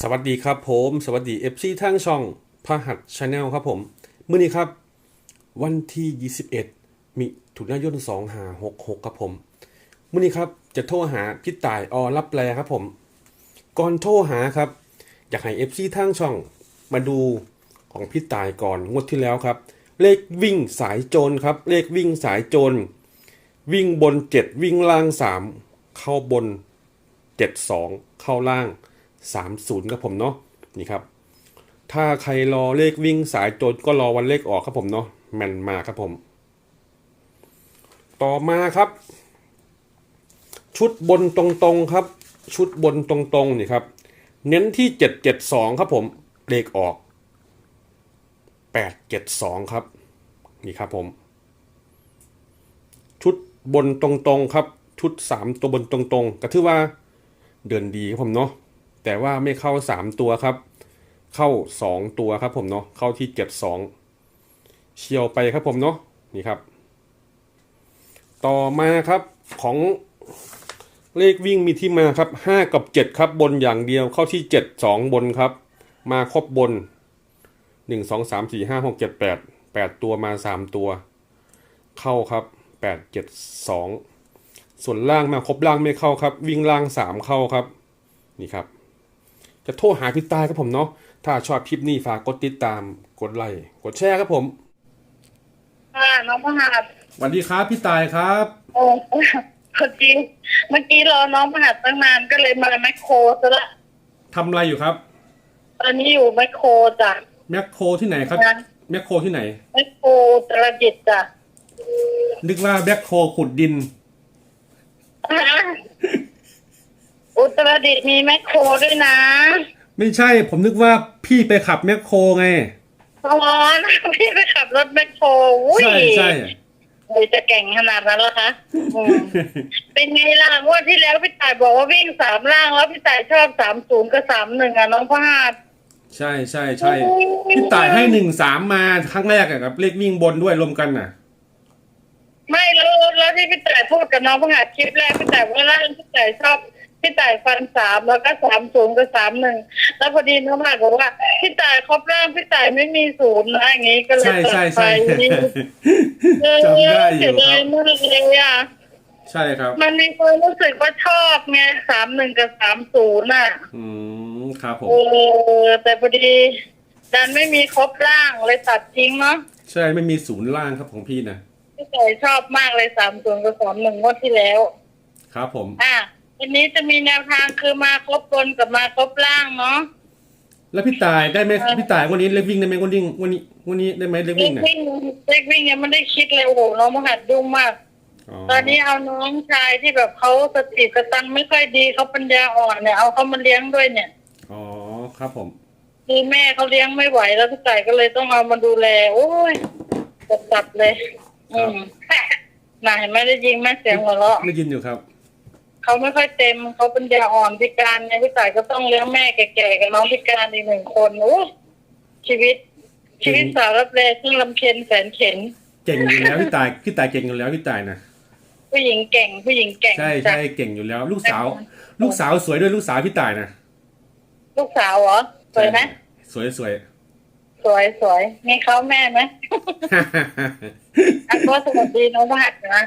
สวัสดีครับผม สวัสดี FC ทางช่องพหัสชาแนลครับผมเมื้อนี้ครับ วันที่ 21 มิถุนายน2566ครับผมเมื้อนี้ครับจะโทรหาพี่ต่ายอรับแปลครับผม ก่อนโทรหาครับ อยากให้ FC ทางช่องมาดูของพี่ต่ายก่อนงวดที่แล้วครับ เลขวิ่งสายโจรครับ เลขวิ่งสายโจรวิ่งบน 7 วิ่งล่าง 3 เข้าบน 72 เข้าล่าง 30ครับผมเนาะนี่ครับ ถ้าใครรอเลขวิ่งสายโจรก็รอวันเลขออกครับผมเนาะแม่นมากครับผม ต่อมาครับ ชุดบนตรงๆครับ ชุดบนตรงๆนี่ครับ เน้นที่ 772 ครับผมเลขออก 872 ครับ นี่ครับผม ชุดบนตรงๆครับ ชุด 3 ตัวบนตรงๆ ก็ถือว่าเดินดีครับผมเนาะ แต่ว่าไม่เข้า 3 ตัวครับ เข้า 2 ตัวครับผมเนาะเข้าที่72เชียวไปครับผมเนาะนี่ครับ ต่อมาครับของเลขวิ่งมีที่มาครับ 5 กับ 7 ครับบนอย่างเดียวเข้าที่ 7 2 บนครับ มาครบบน 1 2 3 4 5 6 7 8 8 ตัวมา 3 ตัว เข้าครับ 8 7 2 ส่วนล่างมาครบล่างไม่เข้าครับ วิ่งล่าง 3 เข้าครับ นี่ครับ จะโทรหาพี่ตายครับผมเนาะถ้าชอบคลิปนี้ฝากกดติดตามกดไลค์กดแชร์ครับผมค่ะน้องพหัสสวัสดีครับพี่ตายครับโอ้พอดีเมื่อกี้รอน้องพหัสตั้งนานก็เลยมาแมคโครซะละทำอะไรอยู่ครับ ตอนนี้อยู่แมคโครจ้ะแมคโครที่ไหนครับนะแมคโครที่ไหนแมคโครตรดิตจ้ะนึกว่าแมคโครขุดดิน อุตรดิตถ์มีแมคโครด้วยนะไม่ใช่ผมนึกว่าพี่ไปขับแมคโครไงอ๋อนะพี่ไปขับรถแมคโครอุ้ยใช่ใช่เลยจะเก่งขนาดนั้นเหรอคะอืมเป็นไงล่ะงวดที่แล้วพี่ต่ายบอกว่าวิ่งสามล่างแล้วพี่ต่ายชอบสามศูนย์กับสามหนึ่งอะน้องพหัสใช่ใช่ใช่พี่ตายให้หนึ่งสามมาครั้งแรกอะครับเลขวิ่งบนด้วยรวมกันน่ะ ไม่แล้วแล้วที่พี่ต่ายพูดกับน้องพหัสคลิปแรกพี่ต่ายว่าล่างพี่ต่ายชอบ พี่ต่ายฟันสามแล้วก็สามศูนย์กับสามหนึ่งแล้วพอดีน้องพหัสบอกว่าพี่ต่ายครบร่างพี่ต่ายไม่มีศูนย์นะอย่างงี้ก็เลยใช่ใช่ใช่ตัดไปเออจำได้อเสียู่ยคดารัยบมากเลยอะใช่ครับ มันมีความรู้สึกว่าชอบไงสามหนึ่งกับสามศูนย์อะ อืมครับผมเออแต่พอดี ดันไม่มีครบร่างเลยตัดทิ้งเนาะใช่ไม่มีศูนย์ล่างครับของพี่นะพี่ต่ายชอบมากเลยสามศูนย์กับสามหนึ่งงวดที่แล้ว ครับผม อะ วันนี้จะมีแนวทางคือมาครบบนกับมาครบล่างเนาะแล้วพี่ตายได้ไหมพี่ตายวันนี้เลขวิ่งได้ไหมวันนี้วันนี้วันนี้ได้ไหมเลขเล็วิ่กงน่ะวิ่งเล็กวิ่งยังไม่ได้คิดเลยโอ้โหน้องมหัดดุ้งมาก ตอนนี้เอาน้องชายที่แบบเขาสติกระตังไม่ค่อยดีเขาปัญญาอ่อนเนี่ยเอาเขามาเลี้ยงด้วยเนี่ยอ๋อครับผม คือแม่เขาเลี้ยงไม่ไหวแล้วพี่ไก่ก็เลยต้องเอามาดูแล โอ้ยจัดจัดเลย อืมน่าเห็นไหมได้ยิงแม่เสียงหัวเราะ ได้ยินอยู่ครับ เขาไม่ค่อยเต็มเขาปัญญาอ่อนพิการเนี่ยพี่ไก่ก็ต้องเลี้ยงแม่แก่ๆกับน้องพิการอีกหนึ่งคนโอ้ชีวิต ชีวิตสาวรับแรซึ่งลำเค็นแสนเข็นเก่งอยู่แล้วพี่ตายพี่ตายเก่งอยู่แล้วพี่ตายนะผู้หญิงเก่งผู้หญิงเก่งใช่จ้ะใช่เก่งอยู่แล้ว ลูกสาว ลูกสาวสวยด้วยลูกสาวพี่ตายนะลูกสาวเหรอสวยไหมสวยสวยสวยสวยมีเขาแม่ไหมอะก็สวัสดีน้องพหัสนะ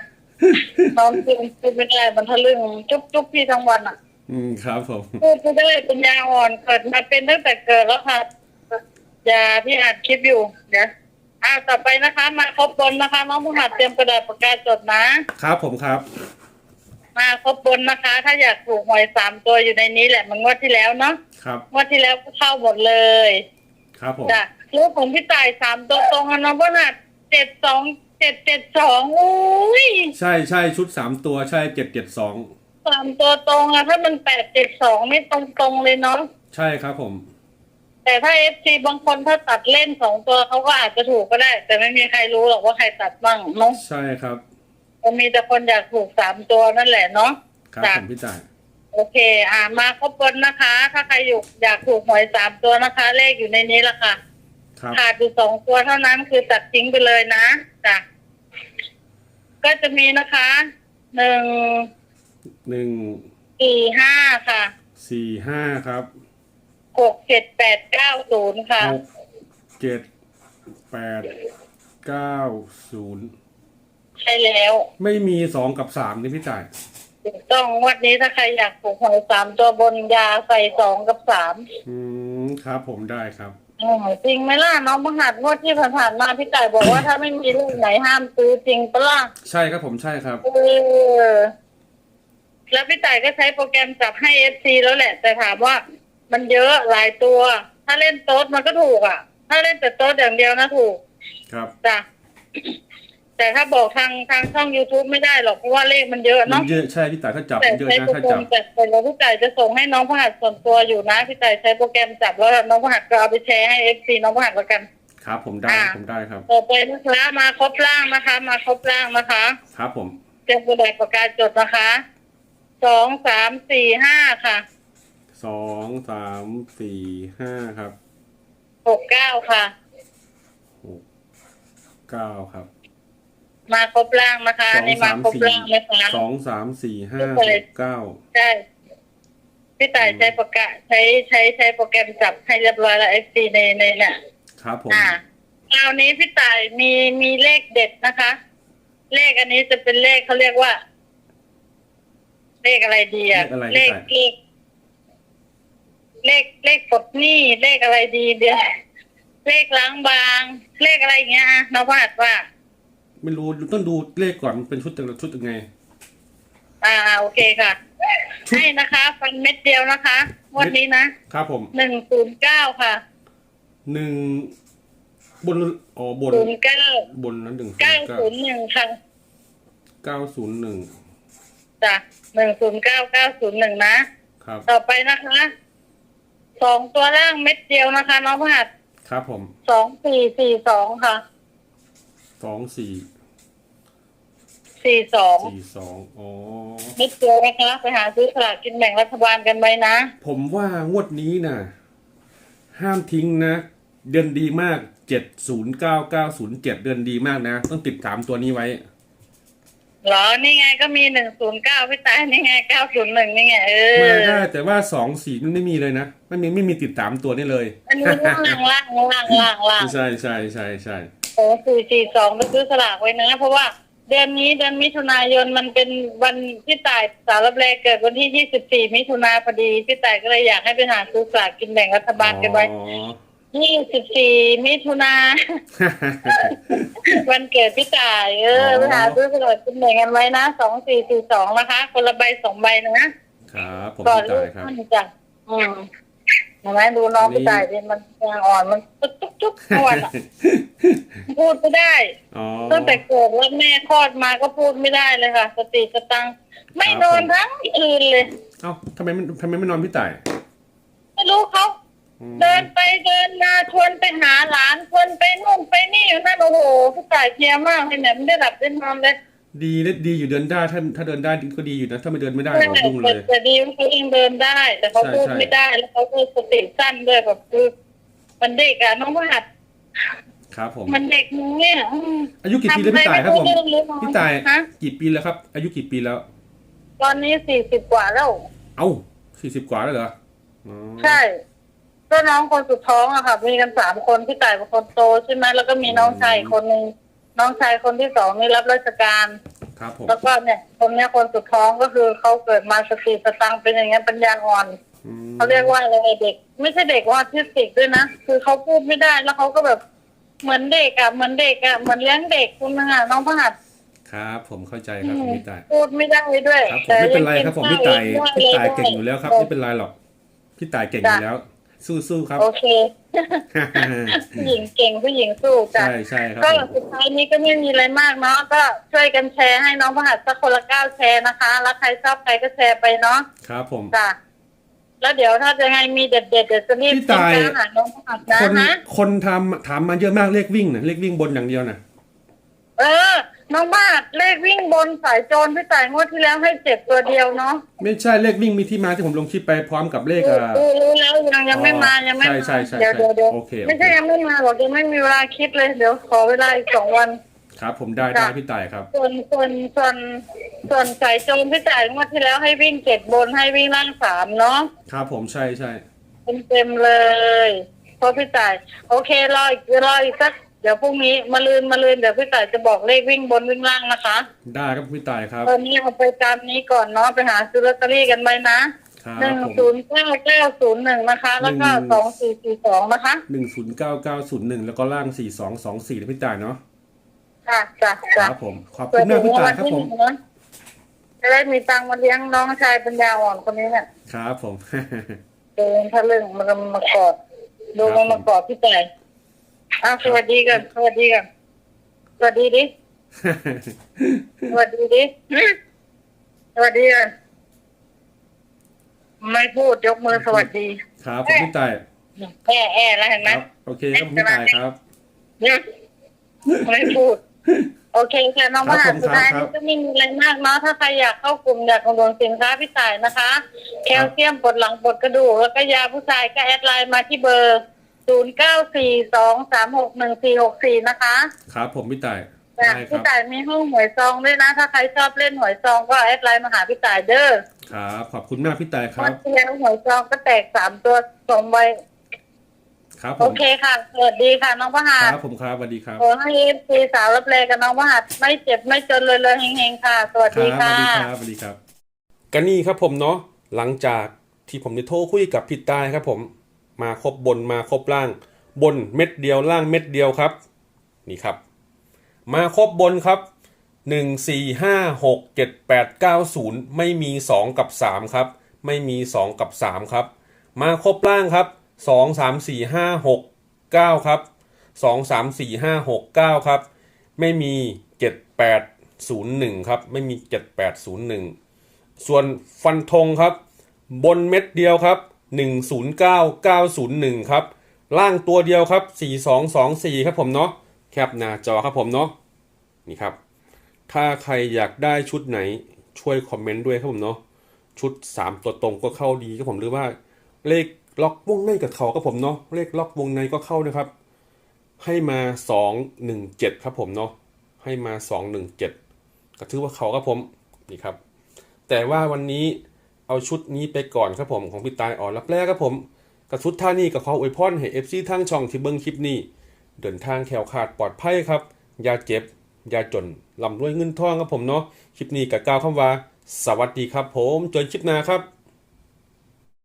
น้องพูดพูดไม่ได้มันทะลึ่งจุ๊บจุ๊บพี่ทั้งวันอะอืมครับผมพูดไม่ได้ปัญญาอ่อนเกิดมาเป็นตั้งแต่เกิดแล้วค่ะอย่าพี่อ่านคลิปอยู่เดี๋ยวอ่าต่อไปนะคะ มาครบบนนะคะ น้องพหัสเตรียมกระดาษปากกาจดนะ ครับผมครับ มาครบบนนะคะ ถ้าอยากถูกหวยสามตัวอยู่ในนี้แหละมันงวดที่แล้วเนาะครับงวดที่แล้วก็เข้าหมดเลย ครับผมจ้ะลูกของพี่ต่ายสามตัวตรงอะน้องพหัสเจ็ดสอง เจ็ดเจ็ดสองอุ้ยใช่ใช่ชุดสามตัวใช่เจ็ดเจ็ดสองสามตัวตรงอะถ้ามันแปดเจ็ดสองไม่ตรงตรงๆเลยเนาะใช่ครับผม แต่ถ้าเอฟซีบางคนถ้าตัดเล่นสองตัวเขาก็อาจจะถูกก็ได้ แต่ไม่มีใครรู้หรอกว่าใครตัดบ้างเนาะใช่ครับก็มีแต่คนอยากถูกสามตัวนั่นแหละเนาะ ครับจ้ะ ผมพี่ตายโอเค อ่ามาครบบนนะคะ ถ้าใครอยู่อยากถูกหวยสามตัวนะคะ เลขอยู่ในนี้ละค่ะครับ ขาดอยู่สองตัวเท่านั้นคือตัดทิ้งไปเลยนะจ้ะก็จะมีนะคะหนึ่งหนึ่งสี่ห้าค่ะสี่ห้าครับหกเจ็ดแปดเก้าศูนย์ค่ะหกเจ็ดแปดเก้าศูนย์ใช่แล้ว ไม่มีสองกับสามนี่พี่ต่ายถูกต้องงวันนี้ถ้าใครอยากปลูกหอยสามตัวบนยาใส่สองกับสามอืมครับผมได้ครับ อืมจริงไหมล่ะน้องมหัดงวดที่ผ่านๆมาพี่ต่ายบอกว่าถ้าไม่มีลูกไหนห้ามซื้อจริงปะล่ะใช่ครับผมใช่ครับ เออแล้วพี่ต่ายก็ใช้โปรแกรมจับให้เอฟซีแล้วแหละ แต่ถามว่า มันเยอะหลายตัว ถ้าเล่นโต๊ดมันก็ถูกอะ ถ้าเล่นแต่โต๊ดอย่างเดียวนะถูกครับจ้ะ แต่ถ้าบอกทางทางช่อง youtube ไม่ได้หรอกเพราะว่าเลขมันเยอะมันเนาะเยอะใช่พี่ต่ายถ้าจับแต่มันเยอะใช้นะโปรถ้าแกรจับมจัดไปแล้วพี่ต่ายจะส่งให้น้องพหัสส่วนตัวอยู่นะพี่ต่ายใช้โปรแกรมจับแล้วน้องพหัสก็เอาไปแชร์ให้เอฟซีน้องพหัสแล้วกัน ครับ ผมได้อ่า ผมได้ครับ ต่อไปนะคะมาครบร่างนะคะ มาครบร่างนะคะ ครับผมเตรียมกระดาษปากกาจดนะคะสองสามสี่ห้าค่ะสองสามสี่ห้าครับหกเก้าค่ะหกเก้าครับ มาครบร่างนะคะสองนี่มาสามครบสี่ร่างนะคะสองสามสี่ห้าไม่หเคยกเก้าใช่พี่ต่ายใช้ปากกาใช้ใช้ใช้โปรแกรมจับให้เรียบร้อยแล้วเอฟซีในในเนี่ยครับผมอ่าคราวนี้พี่ต่ายมีมีเลขเด็ดนะคะ เลขอันนี้จะเป็นเลขเขาเรียกว่า เลขอะไรดีอะเลขเลขเลขเลขปลดหนี้เลขอะไรดีเดียวเลขล้างบาง เลขอะไรอย่างเงี้ยอะน้องวาดว่า ไม่รู้ต้องดูเลขก่อนมันเป็นชุดแต่ละชุดยังไง อ่าโอเคค่ะ ให้นะคะฟันเม็ดเดียวนะคะงวันนี้นะครับผมหนึ่งศูนย์เก้าค่ะหนึ่งบนอ๋อบนศูนย์เก้าบนนั้นหนึ่งเก้าเก้าศูนย์หนึ่งค่ะเก้าศูนย์หนึ่งจ้ะหนึ่งศูนย์เก้าเก้าศูนย์หนึ่งนะ ครับ ต่อไปนะคะสองตัวล่างเม็ดเดียวนะคะน้องพหัสครับผมสองสี่สี่สองค่ะ สองสี่สี่สองสี่สองอ๋อเม็ดเดียวนะคะไปหาซื้อสลากกินแบ่งรัฐบาลกันไว้นะ ผมว่างวดนี้น่ะ ห้ามทิ้งนะ เดือนดีมากเจ็ดศูนย์เก้าเก้าศูนย์เจ็ดเดือนดีมากนะ ต้องติดสามตัวนี้ไว้ เหรอ นี่ไงก็มีหนึ่งศูนย์เก้าพี่ตายนี่ไงเก้าศูนย์หนึ่งนี่ไงเออมาได้แต่ว่าสองสี่มันไม่มีเลยนะไม่มีไม่มีติดสามตัวนี่เลย อันนี้ล่างล่างล่างล่างล่างใช่ใช่ใช่ใช่ โอ้สี่สี่สองไปซื้อสลากไว้นะ เพราะว่าเดือนนี้เดือนมิถุนายนมันเป็นวันที่ตายสารรับแรกเกิดวันที่ยี่สิบสี่มิถุนาพอดีพี่ตายก็เลยอยากให้ไปหาซื้อสลากกินแบ่งรัฐบาลกันไว้อ๋อยี่สิบสี่มิถุนาวันเกิดพี่ต่าย เอออ๋อไปหาซื้อสลากกินแบ่งกันไว้นะสองสี่สี่สองนะคะ คนละใบสองใบนะครับผมก่อนพี่ลูตากยครับท่านจ้ะอืมเห็นไหมดูน้องอันนี้พี่ต่ายดิมันยังอ่อนมันจุ๊บจุ๊บจุ๊บทุกวันอะพูดไม่ได้อ๋อตั้งแต่เกิดแล้วแม่คลอดมาก็พูดไม่ได้เลยค่ะ สติสตังค์ไม่ครับนอนผมทั้งคืนเลย เอ้าทำไมไม่ทำไมไม่นอนพี่ต่ายไม่รู้เขาอืมเดินไปเดินมาชวนไปหาหลานชวนไปนู่นไปนี่อยู่นั่นโอ้โหพี่ต่ายเพลียมากเลยเนี่ยไม่ได้หลับได้นอนเลย ดีและดีอยู่เดินได้ถ้าถ้าเดินได้ก็ดีอยู่นะถ้าไม่เดินไม่ได้แต่โอ้ยุ่งเลยแต่ดีว่าเขาเองเดินได้ แต่เขาใช่พูดใช่ไม่ได้แล้วเขาก็สติสั้นด้วยแบบคือมันเด็กอะน้องพหัดครับผมมันเด็กมึงเนี่ยอืมอายุกี่ปีแล้วพี่ต่ายครับผมทำอะไรไม่รู้เรื่องเลยพี่ต่ายฮะกี่ปีแล้วครับ อายุกี่ปีแล้ว ตอนนี้สี่สิบกว่าแล้ว เอ้าสี่สิบกว่าแล้วเหรออ๋อใช่ก็น้องคนสุดท้องอะค่ะ มีกันสามคนพี่ต่ายเป็นคนโตใช่ไหมแล้วก็มีน้องชายอีกคนนึง น้องชายคนที่สองนี่รับราชการ ครับผมแล้วก็เนี่ยคนเนี้ยคนสุดท้องก็คือเขาเกิดมาสติสตังค์เป็นอย่างเงี้ยปัญญาอ่อนอืมเขาเรียกว่าอะไรเด็ก ไม่ใช่เด็กว่าทิสติกด้วยนะคือเขาพูดไม่ได้แล้วเขาก็แบบเหมือนเด็กอะเหมือนเด็กอะเหมือนเลี้ยงเด็กคุณนึงอะน้องพหัดครับ ผมเข้าใจครับผมพี่ต่าย พูดไม่ได้ด้วยครับผมไม่เป็นไรครับผมพี่ต่ายงนพี่ข้วต่ายองเก่งอยู่แล้วครับไม่เป็นไรหรอกพี่ต่ายเก่งอยู่แล้ว สู้ๆครับ โอเค ผู้หญิงเก่งผู้หญิงสู้จ้ะใช่ใช่ครับก็ผมสุดท้ายนี้ก็ไม่มีอะไรมากเนาะก็ช่วยกันแชร์ให้น้องพหัสสักคนละเก้าแชร์นะคะแล้วใครชอบใครก็แชร์ไปเนาะครับผมจ้ะแล้วเดี๋ยวถ้าจะไงมีเด็ดๆเดี๋ยวจะรีบพี่ตายกินอาหารน้องพหัสนะคนฮะคนทำถามมาเยอะมากเลขวิ่งนะเลขวิ่งบนอย่างเดียวนะ เออ น้องบาทเลขวิ่งบนสายโจรพี่ต่ายงวดที่แล้วให้เจ็บตัวเดียวเนาะไม่ใช่เลขวิ่งมีที่มาที่ผมลงคลิปไปพร้อมกับเลขรู้อะ รู้รู้แล้วยังยังไม่มายังไม่ใช่มาใช่ใช่เดี๋ยวใช่เดี๋ยวเดี๋ยวโอเคโอเค ไม่ใช่ยังไม่มาหรอกยังไม่มีเวลาคิดเลยเดี๋ยวขอเวลาอีกสองวัน ครับ ผมได้ได้พี่ต่ายครับ ส่วนส่วนส่วนส่วนสายโจรพี่จ่ายงวดที่แล้วให้วิ่งเจ็ดบนให้วิ่งล่างสามเนาะครับผมใช่ใช่เต็มๆเลยเพราะพี่ต่ายโอเครออีกรออีกสักเดี๋ยวพรุ่งนี้มาลืนมาลืนเดี๋ยวพี่ต่ายจะบอกเลขวิ่งบนวิ่งล่างนะคะได้ครับพี่ต่ายครับตอนนี้เอาไปตามนี้ก่อนเนาะไปหาซื้อลอตเตอรี่กันไปนะครับหนึ่งผมศูนย์เก้าเก้าศูนย์หนึ่งนะคะ แล้วก็หนึ่งสองสี่สี่สองนะคะหนึ่งศูนย์เก้าเก้าศูนย์หนึ่งแล้วก็ล่างสี่สองสองสี่พี่ต่ายเนาะค่ะจ้ะคจ้ะรับผมขอบคุณมากพี่ต่ายครับผมเนอะจะได้มีตังค์มาเลี้ยงน้องชายปัญญาอ่อนคนนี้เนี่ยครับผมเดินทะลึ่งมันมากอดดูมันมากอดพี่แต่ อ้าวสวัสดีกันสวัสดีกันสวัสดีดิสวัสดีดิหึสวัสดีกันไม่พูดยกมือสวัสดีครับผมพี่ต่ายแอ่แอ่แล้วเห็นไหคมรับโอเคครับพี่ต่ายครับเนี่ยไม่พูด โอเคค่ะน้องมครับหาผมสุดท้ายครับนี้ก็ไม่มีอะไรมากเนาะถ้าใครอยากเข้ากลุ่มอยากอุดหนุนสินค้าพี่ต่ายนะคะ แคลเซียมปวดหลังปวดกระดูกแล้วก็ยาผู้ชายก็แอดไลน์มาที่เบอร์ ศูนย์เก้าสี่สองสามหกหนึ่งสี่หกสี่นะคะครับผมพี่ต่ายแต่ได้คพี่รับต่ายมีห้องหวยซองด้วยนะ ถ้าใครชอบเล่นหวยซองก็แอดไลน์มาหาพี่ต่ายเด้อครับ ขอบคุณมากพี่ต่ายควัรันบที่แล้วหวยซองก็แตกสามตัวสมไว้ครับผโอมเคค่ะสวัสดีค่ะน้องประหาครรับผมครับสวัสดีครับขอให้พีสาวรับแลกับน้องประหัดไม่เจ็บไม่จนเลยเลยเฮงๆค่ะ สวัสครัดีบสค่ะวัสดีครับสวัสดีครับกันนี่ครับผมเนาะหลังจากที่ผมได้โทรคุยกับพี่ตายครับผม มาครบบนมาครบล่าง บนเม็ดเดียวล่างเม็ดเดียวครับ นี่ครับ มาครบบนครับหนึ่งสี่ห้าหกเจ็ดแปดเก้าศูนย์ไม่มีสองกับสามครับ ไม่มีสองกับสามครับ มาครบล่างครับสองสามสี่ห้าหกเก้าครับสองสามสี่ห้าหกเก้าครับ ไม่มีเจ็ดแปดศูนย์หนึ่งครับ ไม่มีเจ็ดแปดศูนย์หนึ่งส่วนฟันธงครับ บนเม็ดเดียวครับ หนึ่งศูนย์เก้าเก้าศูนย์หนึ่งครับ ล่างตัวเดียวครับสี่สองสองสี่ครับผมเนาะ แคปหน้าจอครับผมเนาะ นี่ครับ ถ้าใครอยากได้ชุดไหนช่วยคอมเมนต์ด้วยครับผมเนาะ ชุด 3 ตัวตรงก็เข้าดีครับผมหรือว่า เลขล็อกวงในกับเขาครับผมเนาะ เลขล็อกวงในก็เข้านะครับ ให้มา 217 ครับผมเนาะ ให้มา 217 ก็ถือว่าเขาครับผม นี่ครับ แต่ว่าวันนี้ เอาชุดนี้ไปก่อนครับผมของพี่ตายอ่อนรับแรกครับผมกับชุดท่านี้กับขออวยพรให้เอฟซีทางช่องที่เบิ้งคลิปนี้ เดินทางแขวขาดปลอดภัยครับอย่าเจ็บอย่าจนลำรวยเงินทองครับผมเนาะคลิปนี้กับกาวคำว่า สวัสดีครับผมจนคลิปหน้าครับ